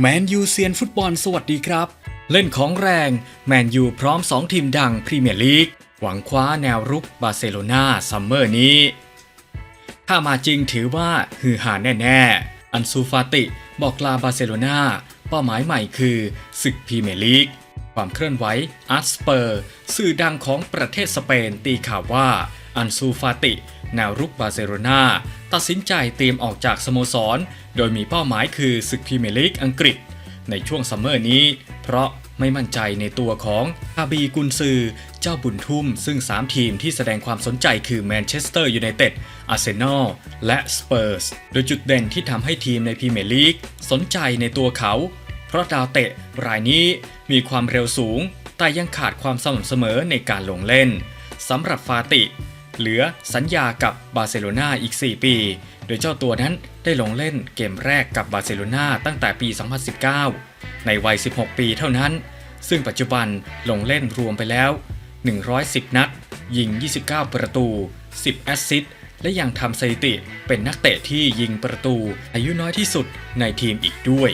แมนยูเซียนฟุตบอลสวัสดีครับ เล่นของแรง แมนยูพร้อม 2 ทีมดังพรีเมียร์ลีก หวังคว้าแนวรุกบาร์เซโลนาซัมเมอร์นี้ ถ้ามาจริงถือว่าฮือหาแน่ ๆ อันซูฟาติบอกลาบาร์เซโลนาเป้าหมายใหม่คือศึกพรีเมียร์ลีก ความเคลื่อนไหวอาร์สเปอร์ สื่อดังของประเทศสเปนตีข่าวว่าอันซูฟาติ แนวรุกบาร์เซโลนาตัดสินใจเตรียมออกจากสโมสร โดยมีเป้าหมายคือศึกพรีเมียร์ลีกอังกฤษ ในช่วงซัมเมอร์นี้ เพราะไม่มั่นใจในตัวของอาบีกุนซือ เจ้าบุญทุ่ม ซึ่ง 3 ทีมที่แสดงความสนใจคือแมนเชสเตอร์ยูไนเต็ด อาร์เซนอล และสเปอร์ส โดยจุดเด่นที่ทำให้ทีมในพรีเมียร์ลีกสนใจในตัวเขา เพราะดาวเตะรายนี้มีความเร็วสูง แต่ยังขาดความสม่ำเสมอในการลงเล่นสำหรับฟาติ เหลือสัญญากับบาร์เซโลนาอีก 4 ปี โดยเจ้าตัวนั้นได้ลงเล่นเกมแรกกับบาร์เซโลนาตั้งแต่ปี 2019 ในวัย 16 ปีเท่านั้น ซึ่งปัจจุบันลงเล่นรวมไปแล้ว 110 นัด ยิง 29 ประตู 10 แอสซิสต์และยังทำสถิติเป็นนักเตะที่ยิงประตู อายุน้อยที่สุดในทีมอีกด้วย